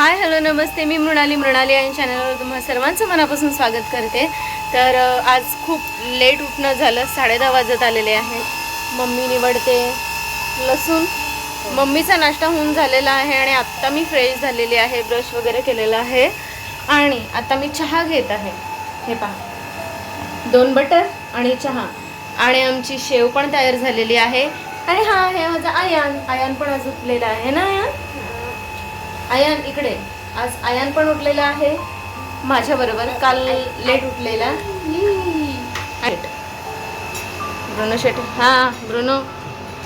हाय hello नमस्ते. मी मृणाली मृणाली आणि चॅनलवर तुम्हाला सर्वांचं मनापासून स्वागत करते. तर आज खूप लेट उठणं झालं. साडे दहा वाजत आलेले आहेत मम्मी निवडते. लसूण. मम्मीचा नाश्ता होऊन झालेला आहे आणि आत्ता मी फ्रेश झालेली आहे. ब्रश वगैरे केलेला आहे. आणि आता मी चहा घेत आहे. हे पहा. दोन बटर आणि चहा. आणि आमची शेव पण तयार झालेली आहे. आणि हा हे माझा आयान. आयान पण आज उठलेला आहे ना आयान? आयान इकडे. आज आयान पण उठलेला आहे. माझ्या बरोबर काल लेट उठलेला. ब्रुनो शेट. हा ब्रुनो.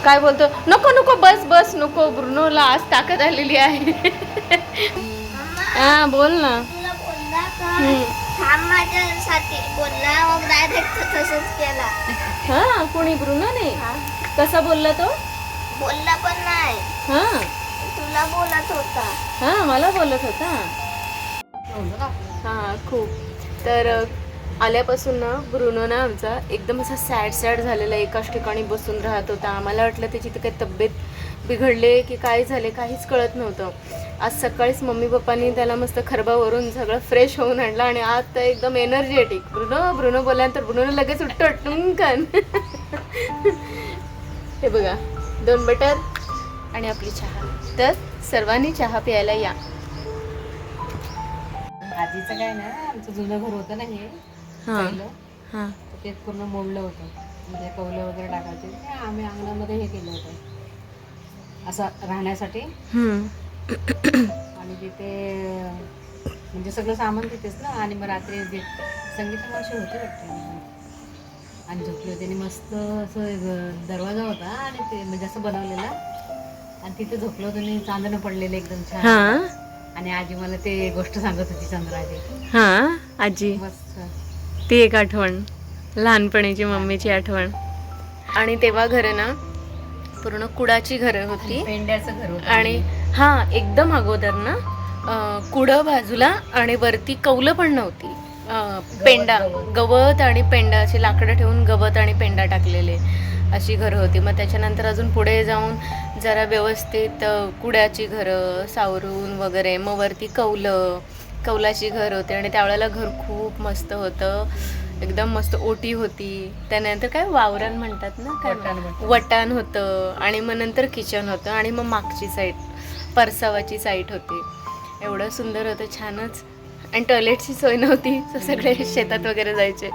काय बोलतो? नको नको बस बस नको. ब्रुनोला आज ताकद आलेली आहे. हा बोल ना. हा कोणी ब्रुनो नाही कसा बोलला तो? बोलला पण नाही. हा. मला बोलत होता. हा मला बोलत होता. हा खूप. तर आल्यापासून ना ब्रुनो ना आमचा एकदम असा सॅड सॅड झालेला एकाच ठिकाणी बसून राहत होता. आम्हाला वाटलं त्याची तर काही तब्येत बिघडले की काय झाले काहीच कळत नव्हतं. आज सकाळीच मम्मी पप्पांनी त्याला मस्त खरबावरून सगळं फ्रेश होऊन आणलं आणि आज तर एकदम एनर्जेटिक ब्रुनो ब्रुनो बोलल्यानंतर ब्रुनो लगेच उठटून टुंकन हे बघा दोन बटर आणि आपली चहा. तर सर्वांनी चहा प्यायला या. आजीचं काय ना आमचं जुनं घर होतं ना हे हां. पहिलं. हां. तर ते पूर्ण मोडलं होतं. म्हणजे कौलं वगैरे टाकायचे. ते आम्ही अंगणामध्ये हे केलं होतं. असं राहण्यासाठी. आणि तिथे म्हणजे सगळं सामान तिथेच ना. आणि मग रात्री जे संगीत मावशी होते वाटते. आणि झोपले होते. आणि मस्त असं दरवाजा होता. आणि ते म्हणजे असं बनवलेला. आणि तिथे झोपलं होतं आणि चांदणं पडलेलं एकदम छान. हां? आणि आजी मला ते गोष्ट सांगत होती चंद्राची हां? आजी? मस्त. ती एक आठवण. लहानपणीची मम्मीची आठवण. आणि तेव्हा घरं ना पूर्ण कुडाची घरं होती. पेंड्याचं घर होतं. आणि हां एकदम अगोदर ना अं, कुडं बाजूला आणि वरती कौलं पण नव्हती. अं, पेंडा गवत. गवत. आणि पेंडा अशी लाकडं ठेवून गवत आणि पेंडा टाकलेले अशी घरं होती. मग त्याच्यानंतर अजून पुढे जाऊन जरा व्यवस्थित कुड्याची घरं सावरून वगैरे मग वरती कौलं कौलाची घर होते आणि त्यावेळेला घर खूप मस्त होतं. एकदम मस्त ओटी होती. त्यानंतर काय वावरण म्हणतात ना काय वटाण होतं आणि मग नंतर किचन होतं आणि मग मागची साईड परसावाची साईट होती. एवढं सुंदर होतं छानच. आणि टॉयलेटची सोय नव्हती सगळे शेतात वगैरे जायचे.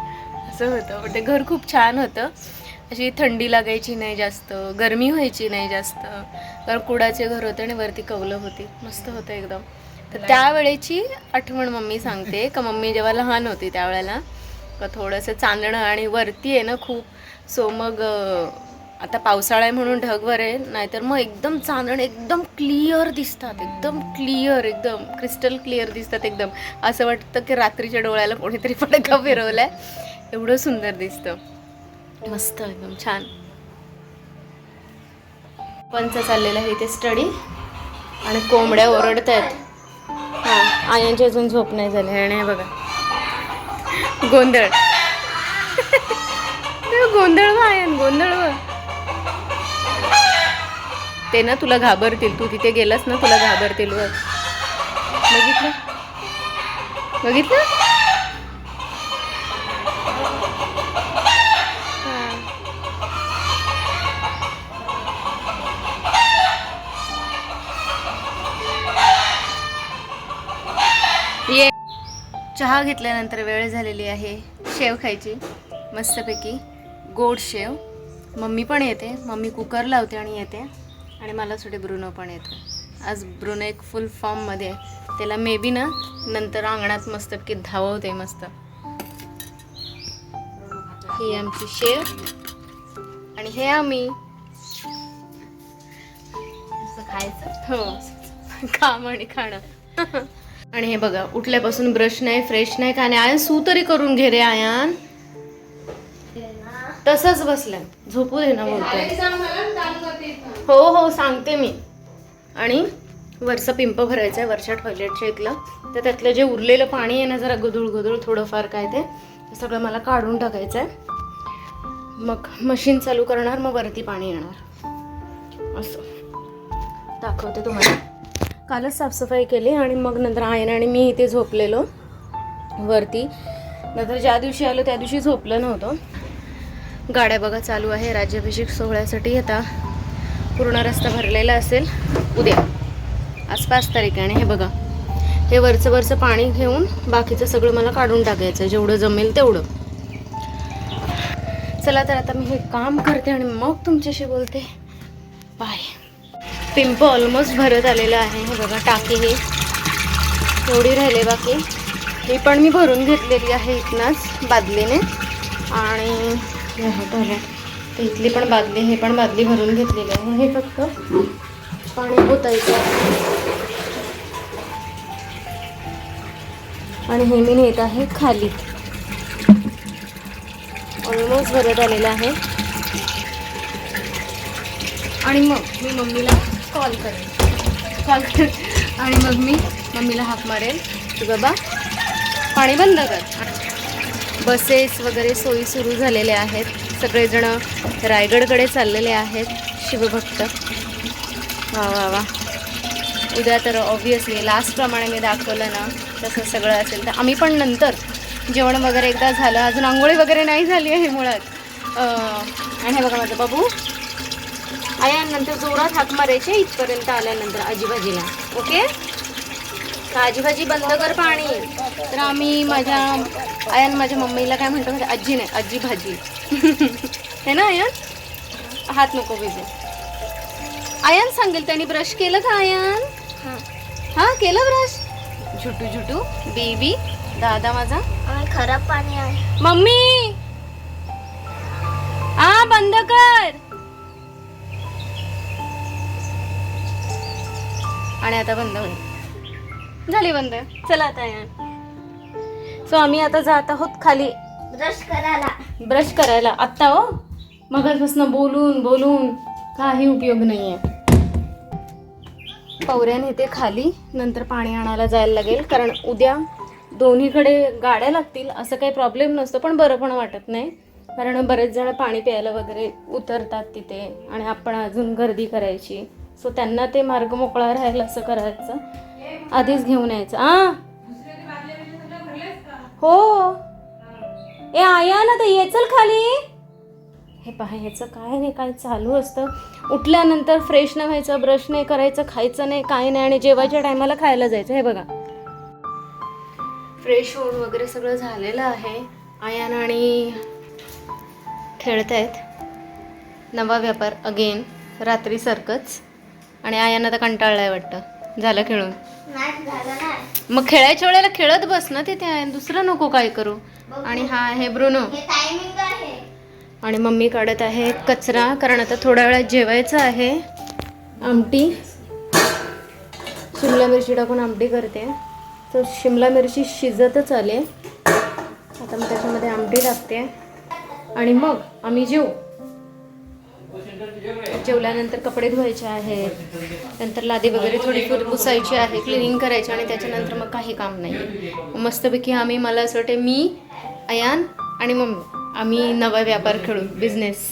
असं होतं. ते घर खूप छान होतं. अशी थंडी लागायची नाही जास्त गरमी व्हायची नाही जास्त. कारण कुडाचे घर होते आणि वरती कौलं होती. मस्त होतं एकदम. तर त्यावेळेची आठवण मम्मी सांगते. का मम्मी जेव्हा लहान होती त्यावेळेला का थोडंसं चांदणं आणि वरती आहे ना खूप. सो मग आता पावसाळा आहे म्हणून ढगवर आहे. नाहीतर मग एकदम चांदण एकदम क्लिअर दिसतात. एकदम क्लिअर एकदम क्रिस्टल क्लिअर दिसतात एकदम. असं वाटतं की रात्रीच्या डोळ्याला कोणीतरी फडका फिरवलाय. एवढं सुंदर दिसतं. मस्त एकदम छान. पंच चाललेलं आहे इथे स्टडी आणि कोंबड्या ओरडत आहेत हां आयांची अजून झोप नाही झाली आणि बघा. गोंधळ. गोंधळ व आयन गोंधळ व. ते ना तुला घाबरतील तू तिथे गेलास ना तुला घाबरतील व. बघितलं? बघितलं? चहा घेतल्यानंतर वेळ झालेली आहे शेव खायची मस्तपैकी गोड शेव. मम्मी पण येते मम्मी कुकर लावते आणि येते. आणि मला सुटे ब्रुनो पण येतो. आज ब्रुनो एक फुल फॉर्ममध्ये आहे. त्याला मे बी ना नंतर अंगणात मस्तपैकी धाववते मस्त. ही आमची शेव. आणि हे आम्ही. खायचं? हो. काम आणि खाणं. आणि हे बघा उठल्यापासून ब्रश नाही फ्रेश नाही का नाही आयन सू तरी करून घे रे आयन. तसंच बसलाय. झोपू दे ना बोलतोय. हो हो सांगते मी. आणि वरचं पिंप भरायचं आहे वरच्या टॉयलेटच्या इथलं. तर त्यातलं जे उरलेलं पाणी आहे ना जरा गदूळ गदूळ थोडंफार काय ते ते सगळं मला काढून टाकायचं आहे मग मशीन चालू करणार मग वरती पाणी येणार. असं. दाखवते तुम्हाला. कालच साफसफाई केली आणि मग नंतर आयन आणि मी इथे झोपलेलो वरती. नंतर ज्या दिवशी आलो त्या दिवशी झोपलं नव्हतं. गाड्या बघा चालू आहे. राज्याभिषेक सोहळ्यासाठी आता पूर्ण रस्ता भरलेला असेल. उद्या. आज पाच तारीख आणि हे बघा. हे वरचं वरचं पाणी घेऊन बाकीचं सगळं मला काढून टाकायचं आहे, जेवढं जमेल तेवढं. चला तर आता मी हे काम करते आणि मग तुमच्याशी बोलते. बाय पिंप ऑलमोस्ट भरत आलेलं आहे. हे बघा टाकी ही. एवढी राहिले बाकी. ही पण मी भरून घेतलेली आहे इथनंच बादलीने. आणि आहे तर इथली पण बादली हे पण बादली भरून घेतलेली आहे. हे फक्त पाणी पोतायचं आणि हे मी नेत आहे खाली. ऑलमोस्ट भरत आलेलं आहे. आणि मग मी मम्मीला कॉल करेन. कॉल करेन आणि मग मी मम्मीला हाक मारेन. की बाबा पाणी बंद कर. बसेस वगैरे सोयी सुरू झालेल्या आहेत. सगळेजण रायगडकडे चाललेले आहेत शिवभक्त. वा वा वा. उद्या तर ऑब्वियसली लास्टप्रमाणे मी दाखवलं ना तसं सगळं असेल तर. आम्ही पण नंतर जेवण वगैरे एकदा झालं. अजून आंघोळी वगैरे नाही झाली आहे मुळात. आणि हे बघा माझं बाबू. आया नंतर जोरात हाक मारायचे इथपर्यंत आल्यानंतर आजीबाजीला. ओके? तर आजीबाजी बंद कर पाणी. तर आम्ही माझ्या आयान माझ्या मम्मीला काय म्हणतो आहे? आजी नाही आजी भाजी हे ना आयान? हात नको भिजू. आयान सांगेल त्यांनी ब्रश केलं का आयान? हां. हा केलं ब्रश झुटू झुटू. बेबी दादा माझा. खराब पाणी आहे. मम्मी! हा बंद कर. आणि आता बंद होईल. झाली बंद. चला आता या. सो आम्ही आता जात आहोत खाली. ब्रश करायला. ब्रश करायला. आत्ता हो. मगाचपासून बोलून बोलून काही उपयोग नाही आहे पवऱ्याने ते खाली नंतर पाणी आणायला जायला लागेल. कारण उद्या दोन्हीकडे गाड्या लागतील असं काही प्रॉब्लेम नसतो पण बरं पण वाटत नाही. कारण बरेच जण पाणी प्यायला वगैरे उतरतात तिथे. आणि आपण अजून गर्दी करायची. सो त्यांना ते मार्ग मोकळा राहील असं करायचं. आधीच घेऊन यायचं. आ? हो. ए आया ना तर ये चल खाली. हे पहा ह्याचं काय नाही काय चालू असतं? उठल्यानंतर फ्रेश नाही व्हायचं ब्रश नाही करायचं खायचं नाही काय नाही आणि जेवायच्या टायमाला खायला जायचं. हे बघा. फ्रेश होऊन वगैरे सगळं झालेलं आहे. आयान आणि खेळत आहेत नवा व्यापार अगेन रात्री सारखंच आणि आयान आता कंटाळलाय वाटतं. झालं खेळून? मग खेळायच्या वेळेला खेळत बस ना तिथे आयन दुसरं नको काय करू. आणि हा आहे ब्रुनो. आणि मम्मी काढत आहे कचरा कारण आता थोड्या वेळात जेवायचं आहे. आमटी. शिमला मिरची टाकून आमटी करते. तर शिमला मिरची शिजतच आले. आता मग त्याच्यामध्ये आमटी टाकते. आणि मग आम्ही जेवू जेवल्यानंतर कपडे धुवायचे आहेत नंतर लादी वगैरे थोडी पुसायची आहे क्लिनिंग करायची आणि त्याच्यानंतर मग काही काम नाही. मस्तपैकी आम्ही मला असं वाटते मी अयान आणि मम्मी आम्ही नवा व्यापार खेळू बिझनेस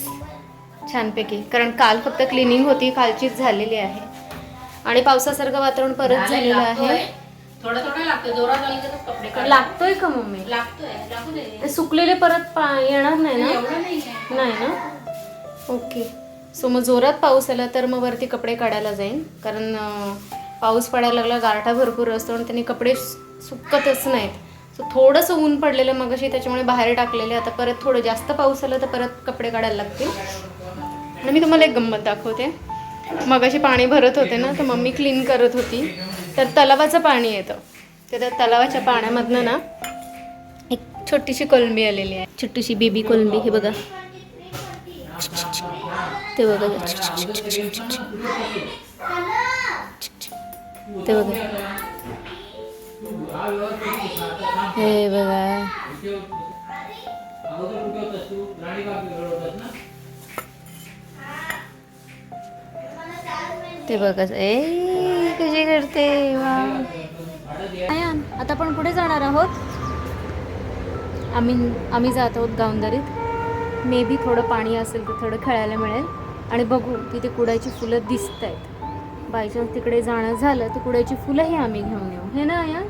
छानपैकी. कारण काल फक्त क्लिनिंग होती कालचीच झालेली आहे. आणि पावसासारखं वातावरण परत झालेलं आहे. थोडं थोडं लागतं जोरात आली तर कपडे काढ लागतोय का मम्मी? लागतोय लागू दे. ते सुकलेले परत पा येणार नाही ना? एवढं नाही नाही ना? ओके. सो मग जोरात पाऊस आला तर मग वरती कपडे काढायला जाईन. कारण पाऊस पडायला लागला गारठा भरपूर असतो आणि त्यांनी कपडे सु- सुकतच नाहीत. सो थोडंसं ऊन पडलेलं मग अशी त्याच्यामुळे बाहेर टाकलेले. आता परत थोडं जास्त पाऊस आला तर परत कपडे काढायला लागतील. आणि मी तुम्हाला एक गंमत दाखवते. मग अशी पाणी भरत होते ना तर मम्मी क्लीन करत होती. तर तलावाचं पाणी येतं. तर त्या तलावाच्या पाण्यामधनं ना एक छोटीशी कोलंबी आलेली आहे. छोटीशी बेबी कोलंबी हे बघा. ते बघा. ते बघा. हे बघा ते बघा ए कशी करते? वा. आता आपण कुठे जाणार आहोत. आम्ही आम्ही जात आहोत गावंदारीत. मे बी थोडं पाणी असेल तर थोडं खेळायला मिळेल. आणि बघू तिथे कुडाची फुलं दिसत आहेत. बायचान्स तिकडे जाणं झालं तर कुड्याची फुलंही आम्ही घेऊन येऊ. हे ना या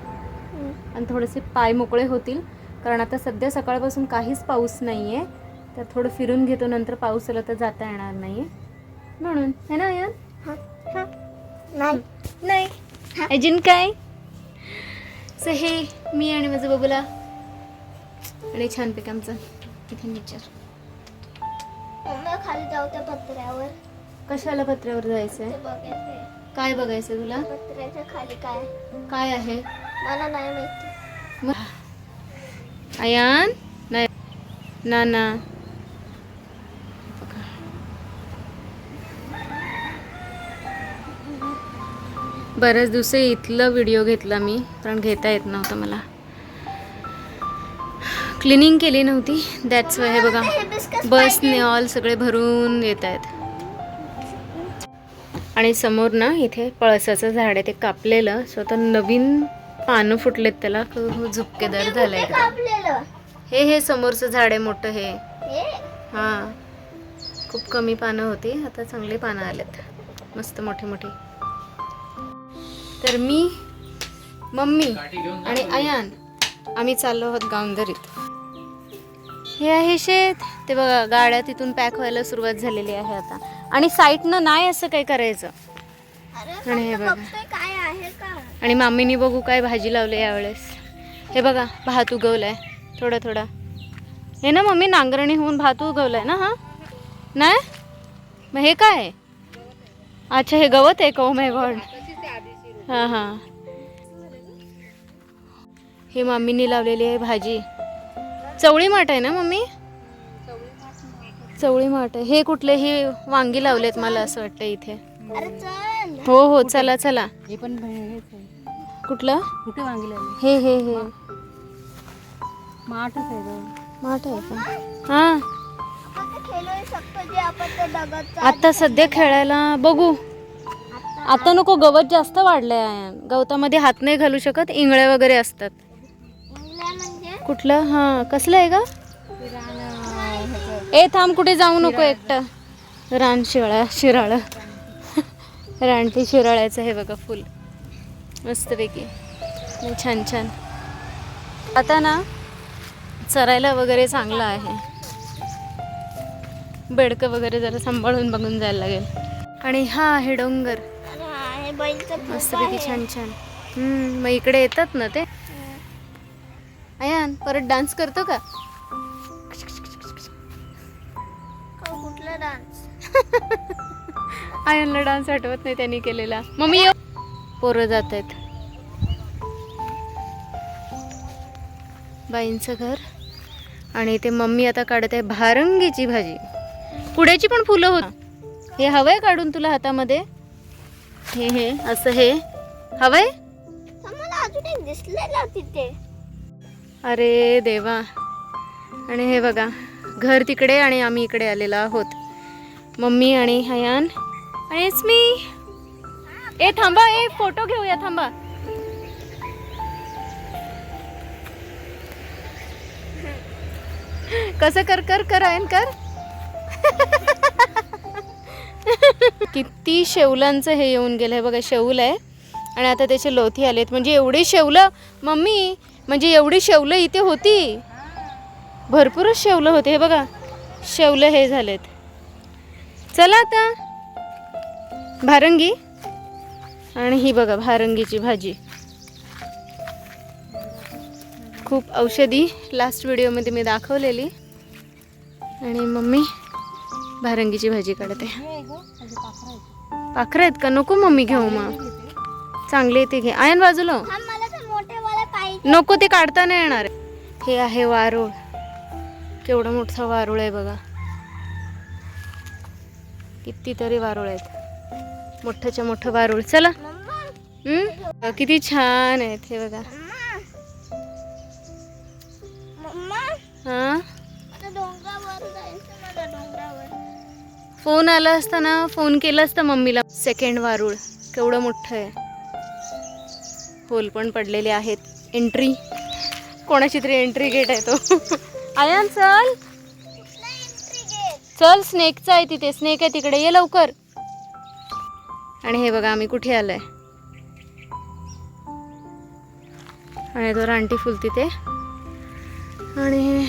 आणि थोडेसे पाय मोकळे होतील. कारण आता सध्या सकाळपासून काहीच पाऊस नाही आहे तर थोडं फिरून घेतो नंतर पाऊस आला तर जाता येणार नाही म्हणून हे ना या नाही. नाही. अजून काय? सो हे मी आणि माझं बबूला. आणि छानपैकी आमचं इथे नेचर मम्मी खाली जाऊ त्या पत्र्यावर. कशाला पत्र्यावर जायचंय? ते बघायचंय. काय बघायचं तुला? पत्र्याच्या खाली काय? काय आहे? मला नाही माहिती. अयान नाही. ना ना बऱ्याच दिवशी इथलं व्हिडिओ घेतला मी कारण घेता येत नव्हतं मला. क्लिनिंग केली नव्हती. दॅट्स हे बघा हे बसने ऑल सगळे भरून येत आहेत. आणि समोर ना इथे पळसाचं झाड आहे ते कापलेलं. स्वतः नवीन पानं फुटलेत त्याला खूप झुपकेदार झालंय हे हे समोरचं झाड आहे मोठं हे. हे? हां. खूप कमी पानं होती आता चांगली पानं आलेत. मस्त मोठी मोठी. तर मी मम्मी आणि अयान आम्ही चाललो आहोत गावंदरीत हे आहे शेत. ते बघा गाड्या तिथून पॅक व्हायला सुरुवात झालेली आहे आता. आणि साईटनं नाही असं काही करायचं. आणि हे बघा. काय आहे का? आणि मामीनी बघू काय भाजी लावली यावेळेस. हे बघा भात उगवलाय. थोडा थोडा. हे ना मम्मी नांगरणी होऊन भात उगवलाय ना हा? नाही? मग हे काय? अच्छा हे गवत आहे का? माय गॉड हां हां. हे मामीनी लावलेली आहे भाजी. चवळी माठ आहे ना मम्मी? चवळी माठ आहे. हे कुठले हे वांगी लावलेत मला असं वाटतं इथे. अरे चल. हो हो चला चला. हे पण कुठलं? कुठे वांगी लावली? हे हे हे. आहे. माठ आहे का? हा. आपण ते खेळू शकतो जे आपण ते दगडचं आता सध्या खेळायला. बघू. आता नको गवत जास्त वाढलंय. गवतामध्ये हात नाही घालू शकत इंगळे वगैरे असतात. म्हणजे कुठलं? हा कसलं आहे का ए थांब कुठे जाऊ नको एकटं. रान शिराळा शिराळ. रानटी शिराळ्याचं हे बघा फुल. मस्तपैकी. छान छान. आता ना चरायला वगैरे चांगलं आहे. बेडकं वगैरे जरा सांभाळून बघून जायला लागेल. आणि हा आहे डोंगर. मस्तपैकी छान छान. हम्म, मग इकडे येतात ना ते? अयान परत डान्स करतो का? कुठला डान्स आयनला डान्स आठवत नाही त्यांनी केलेला. मम्मी ये पोरं जात आहेत बाईंचं घर आणि ते मम्मी आता काढत आहे भारंगीची भाजी. पुड्याची पण फुलं होत. हे हवंय काढून तुला हातामध्ये? हे हे असं हे. हवंय? दिसलेलं तिथे. अरे देवा. आणि हे बघा घर तिकडे आणि आम्ही इकडे आलेलो आहोत. मम्मी आणि हयान. आणि मी ए थांबा ए फोटो घेऊया थांबा. कसं कर कर कर आयन कर. किती शेवलांचं हे येऊन गेलं. हे बघा शेवल आहे. आणि आता त्याचे लोथी आलेत. म्हणजे एवढी शेवलं मम्मी म्हणजे एवढी शेवलं इथे होती. भरपूरच शेवलं होते. हे बघा शेवलं हे झालेत. चला आता. भारंगी. आणि ही बघा भारंगीची भाजी. खूप औषधी लास्ट व्हिडिओमध्ये मी दाखवलेली. आणि मम्मी भारंगीची भाजी काढते. पाखरं आहेत. पाखरं आहेत का? नको मम्मी घेऊ मग. चांगले ते घे. आयन बाजूला हो. हा मला तर मोठे वाला पाहिजे नको ते काढता नाही येणार. हे आहे वारुळ. केवढा मोठा वारुळ आहे बघा. कितीतरी वारुळ आहेत. मोठ्याच्या मोठं वारुळ. चला. हम्म? किती छान आहेत हे बघा. हा? फोन आला असता ना फोन केला असता मम्मीला. सेकंड वारुळ. केवढं मोठं आहे. होल पण पडलेले आहेत. एंट्री कोणाची तरी एंट्री गेट आहे तो. आयान चल. कुठला एंट्री गेट चल स्नेकचा आहे तिथे. स्नेक आहे तिकडे. ये लवकर. आणि हे बघा आम्ही कुठे आलोय? आणि तो रानटी फुल तिथे. आणि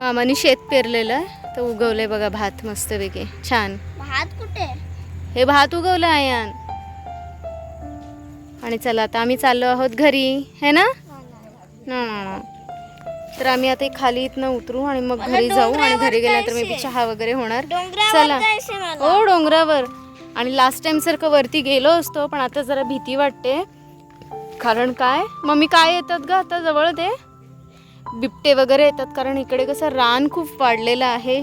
मामाने शेत पेरलेलं आहे. तर उगवलंय बघा भात मस्तपैकी. छान. भात कुठे? हे भात उगवलं आयान. आणि चला आता आम्ही चाललो आहोत घरी है ना? ना, ना, ना. तर आम्ही आता खाली इथनं उतरू आणि मग घरी जाऊ आणि घरी गेल्यानंतर मी चहा वगैरे होणार. चला. हो डोंगरावर. आणि लास्ट टाइम सारखं वरती गेलो असतो पण आता जरा भीती वाटते. कारण काय? मम्मी काय येतात ग? आता जवळ ते बिबटे वगैरे येतात कारण इकडे कसं रान खूप वाढलेलं आहे.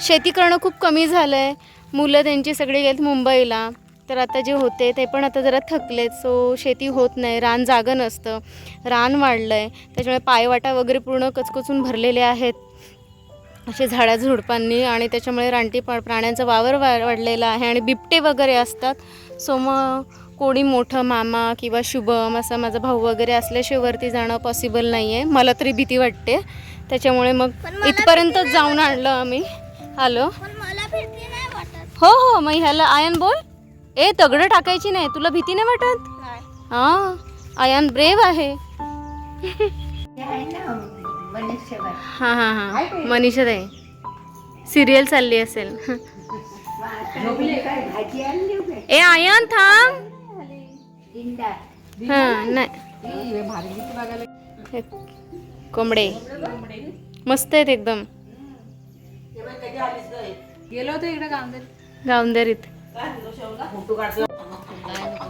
शेती करणं खूप कमी झालं आहे मुलं त्यांची सगळी गेलीत मुंबईला. तर आता जे होते ते पण आता जरा थकलेत. सो शेती होत नाही रान जागं नसतं. रान वाढलं आहे त्याच्यामुळे पायवाटा वगैरे पूर्ण कचकचून भरलेले आहेत. असे झाडा झुडपांनी आणि त्याच्यामुळे रानटी पा प्राण्यांचा वावर वा वाढलेला आहे आणि बिबटे वगैरे असतात. सो मग कोणी मोठं मामा किंवा शुभम असं माझा भाऊ वगैरे असल्याशिवाय वरती जाणं पॉसिबल नाही आहे मला तरी भीती वाटते. त्याच्यामुळे मग इथपर्यंतच जाऊन आणलं आम्ही. वाटत. हो हो मग ह्याला आयन बोल. ए दगडं टाकायची नाही. तुला भीती नाही वाटत? हां. आयन ब्रेव आहे. हां हां हां. मनीषा ताई सिरियल चालली असेल. ए आयन थांब. हां नाही. हे हे कोंबडे. मस्त आहेत एकदम. गेलो होतो इकडे गावदेत गावंदरीत.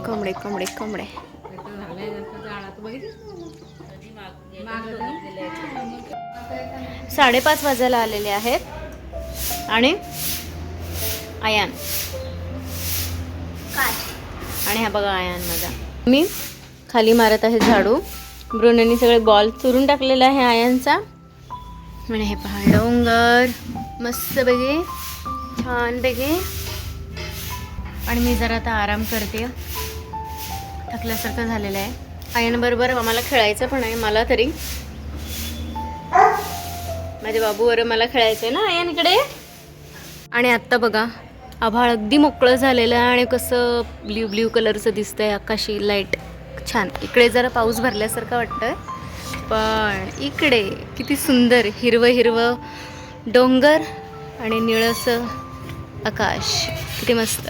कोंबडे कोंबडे कोंबडे साडेपाच वाजायला आलेले आहेत. आणि आयान. काय आणि हा बघा आयान माझा. मी खाली मारत आहे झाडू. ब्रुनेनी सगळे बॉल चुरून टाकलेला आहे आयांचा. आणि हे पहा डोंगर. मस्त बघे छान बघे आणि मी जरा आता आराम करते. थकल्यासारखं झालेलं आहे. आयनबरोबर आम्हाला खेळायचं पण आहे मला तरी. माझ्या बाबूवर मला खेळायचं आहे ना आयनकडे आणि आत्ता बघा आभाळ अगदी मोकळं झालेलं आहे आणि कसं ब्ल्यू ब्ल्यू कलरचं दिसतंय आकाशी लाइट छान. इकडे जरा पाऊस भरल्यासारखं वाटतं पण इकडे किती सुंदर हिरवं हिरवं डोंगर आणि निळंसं आकाश. किती मस्त.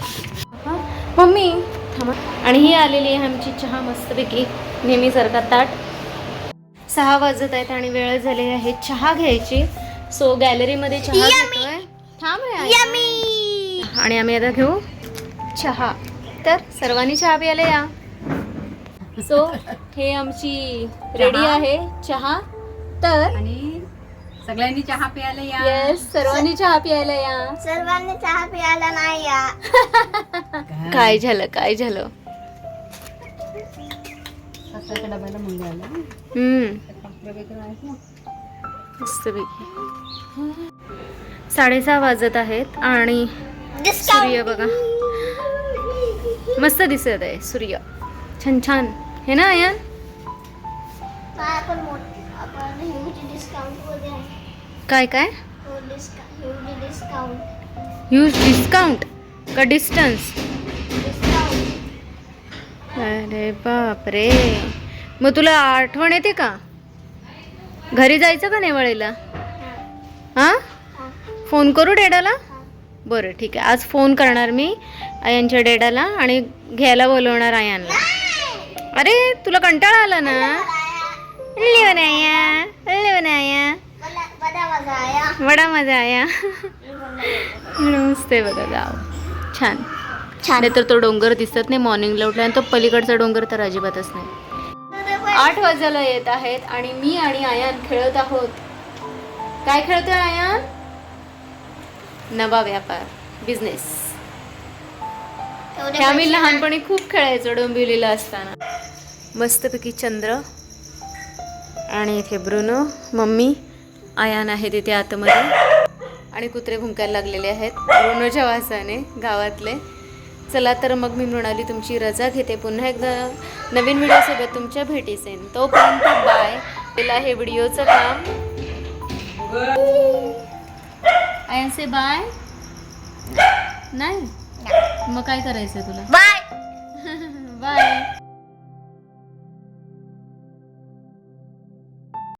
मम्मी थांबा. आणि ही आलेली आहे आमची चहा मस्तपैकी. नेहमीसारखा ताट. सहा वाजत आहेत आणि वेळ झाली आहे चहा घ्यायची. सो गॅलरीमध्ये चहा घेतोय. थांब. आणि आम्ही आता घेऊ चहा. तर सर्वांनी चहा प्यायला या. सो हे आमची रेडी आहे चहा. तर आणि सगळ्यांनी चहा प्यायला या. सर्वांनी चहा प्यायला या. सर्वांनी चहा प्यायला नाही या. काय? झालं काय झालं? डब्याला आला साडेसहा वाजत आहेत आणि सूर्य बघा. मस्त दिसत आहे सूर्य. छान छान. हे ना आयन? आपण मोठ आपण ह्यूज डिस्काउंटमध्ये आहे. काय काय? ह्यूज डिस्काउंट ह्यूज डिस्काउंट का डिस्टन्स? अरे बापरे. मग तुला आठवण येते का? घरी जायचं का नेवाळीला? हां? फोन करू डेडाला? बरं ठीक आहे. आज फोन करणार मी आयांच्या डेडाला आणि घ्यायला बोलवणार आयांना. अरे तुला कंटाळा आला ना? मला बडा मजा आया. बडा मजा आया. मस्त आहे बघा गाव छान. छान. आहे तर तो डोंगर दिसत नाही मॉर्निंगला उठला आणि तो पलीकडचा डोंगर तर अजिबातच नाही. आठ वाजायला येत आहेत आणि मी आणि आयान खेळत आहोत. काय खेळतोय आयान? नवा व्यापार बिझनेस हे आम्ही लहानपणी खूप खेळायचो डोंबिवलीला असताना. मस्तपैकी चंद्र आणि इथे ब्रुनो मम्मी आयान आहे तिथे आतमध्ये. आणि कुत्रे भुंकायला लागलेले आहेत. ब्रुनोच्या वासाने गावातले. चला तर मग मी मृणाली तुमची रजा घेते. पुन्हा एकदा नवीन व्हिडिओसोबत तुमच्या भेटीस येईन. तोपर्यंत बाय तिला हे व्हिडिओचं काम. आयन से बाय नाही? मग काय करायचंय तुला? Bye bye